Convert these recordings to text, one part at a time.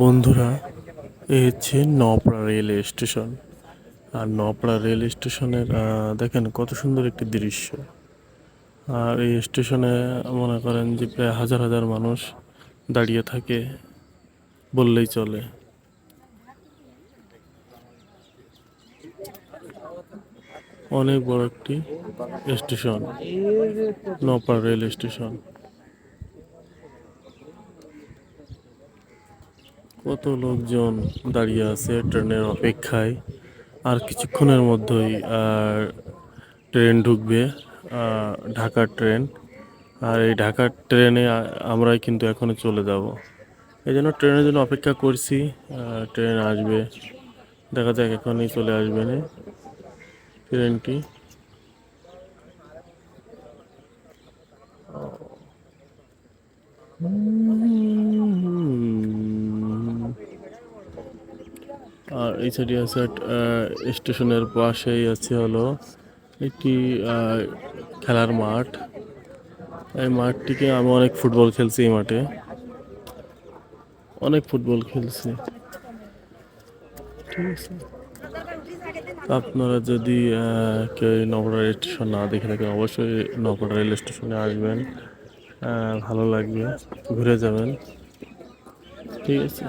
বন্ধুরা, এ হচ্ছে নপড়া রেল স্টেশন। আর নপড়া রেল স্টেশনের দেখেন কত সুন্দর একটি দৃশ্য। আর এই স্টেশনে মনে করেন যে প্রায় হাজার হাজার মানুষ দাঁড়িয়ে থাকে, বললেই চলে। অনেক বড় একটি স্টেশন, নপাড়া রেল স্টেশন। কত লোকজন দাঁড়িয়ে আছে ট্রেনের অপেক্ষায়? আর কিছুক্ষণের মধ্যেই ট্রেন ঢুকবে ঢাকার ট্রেন। আর এই ঢাকার ট্রেনে আমরাই কিন্তু এখনও চলে যাব। এই জন্য ট্রেনের জন্য অপেক্ষা করছি ট্রেন আসবে। দেখা যাক এখনই চলে আসবে না। ট্রেনটি এই সাইডে আছে স্টেশনের পাশেই আছে হলো একটি খেলার মাঠ। এই মাঠটিকে আমি অনেক ফুটবল খেলছি এই মাঠে। অনেক ফুটবল খেলছি। ঠিক আছে। আপনারা যদি কেউ নগর রেল স্টেশন না দেখে থাকেন, অবশ্যই নগর রেল স্টেশনে আসবেন। ভালো লাগবে। ঘুরে যাবেন। ঠিক আছে।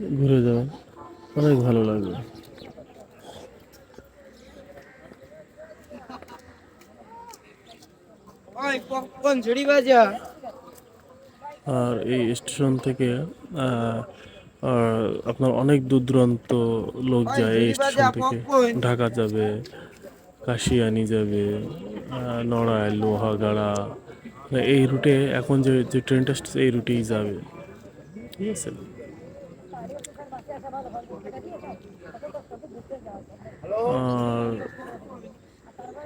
ঘুরে যাবেন অনেক ভালো লাগবে। আর এই স্টেশন থেকে আপনার অনেক দূর দূরান্ত লোক যায় এই স্টেশন থেকে। ঢাকা যাবে কাশিয়ানি যাবে আহ, নড়াইল লোহাগাড়া মানে এই রুটে এখন যে যে ট্রেনটা এই রুটেই যাবে। ঠিক আছে?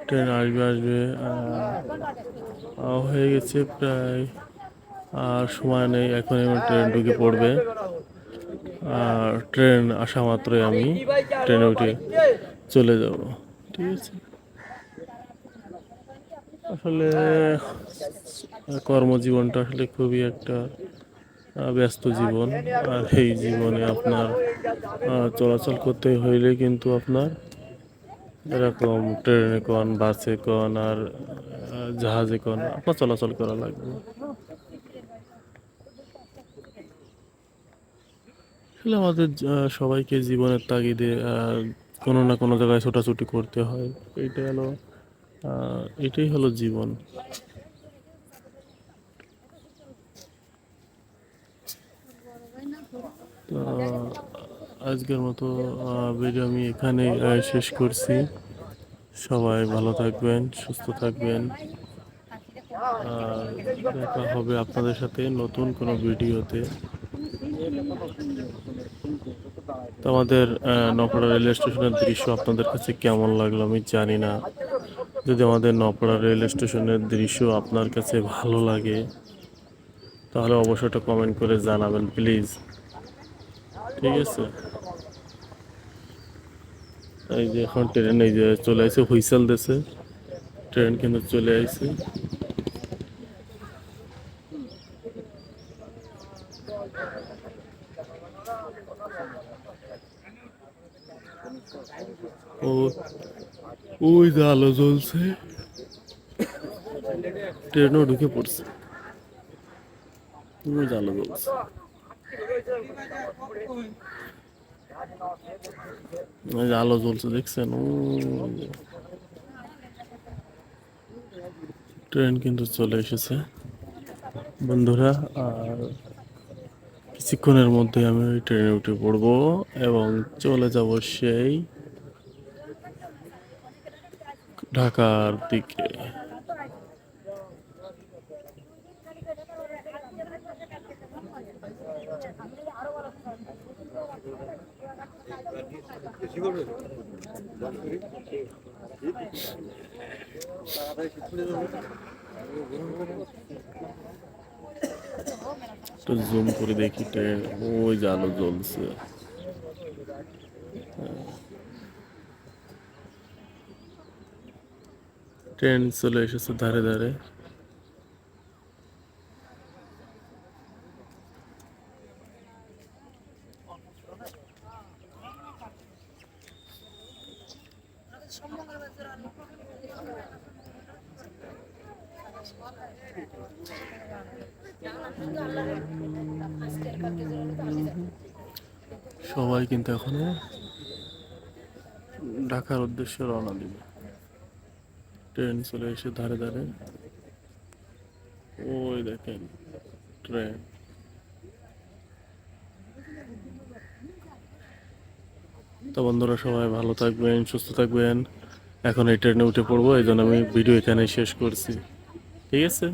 ট্রেন আসবে আসবে হয়ে গেছে প্রায়, আর সময় নেই এখন আমার ট্রেন ঢুকে পড়বে। আর ট্রেন আসা মাত্রই আমি ট্রেনে উঠে চলে যাব, ঠিক আছে? আসলে কর্মজীবনটা আসলে খুবই একটা ব্যস্ত জীবন, আর এই জীবনে আপনার চলাচল করতে হইলে কিন্তু আপনার এরকম ট্রেনে কন, বাসে কন, আর জাহাজে কন, আপনার চলাচল করা লাগবে। আসলে আমাদের সবাইকে জীবনের তাগিদে কোনো না কোনো জায়গায় ছোটাছুটি করতে হয়। এইটা হলো এটাই হলো জীবন। আজকের মতো ভিডিও আমি এখানে শেষ করছি। সবাই ভালো থাকবেন, সুস্থ থাকবেন। দেখা হবে আপনাদের সাথে নতুন কোনো ভিডিওতে। আমাদের নকড়া রেল স্টেশনের দৃশ্য আপনাদের কাছে কেমন লাগল আমি জানি না। যদি আমাদের নকড়া রেল স্টেশনের দৃশ্য আপনার কাছে ভালো লাগে, তাহলে অবশ্যই কমেন্ট করে জানাবেন প্লিজ ঠিক আছে। এই যে এখন ট্রেন, এই যে চলে আসে, হুইসেল দেশে ট্রেন কিন্তু চলে আসে। ও, ওই যে আলো জ্বলছে। ট্রেনও ঢুকে পড়ছে। ওই যে আলো জ্বলছে। আলো জ্বলছে, দেখছেন? ট্রেন কিন্তু চলে এসেছে। বন্ধুরা, আর কিছুক্ষণের মধ্যে আমি ওই ট্রেনে উঠে পড়ব এবং চলে যাব সেই ঢাকার দিকে। তো জুম করে দেখি ওই যে জ্বলছে। ট্রেন চলে এসেছে ধারে ধারে। সবাই কিন্তু এখনও ঢাকার উদ্দেশ্যে রওনা দিবে। ট্রেন চলে এসে ধারে ধারে। ওই দেখেন, ট্রেন। তো বন্ধুরা সবাই ভালো থাকবেন, সুস্থ থাকবেন। এখন এই ট্রেনে উঠে পড়ব, এই জন্য আমি ভিডিও এখানে শেষ করছি। ঠিক আছে?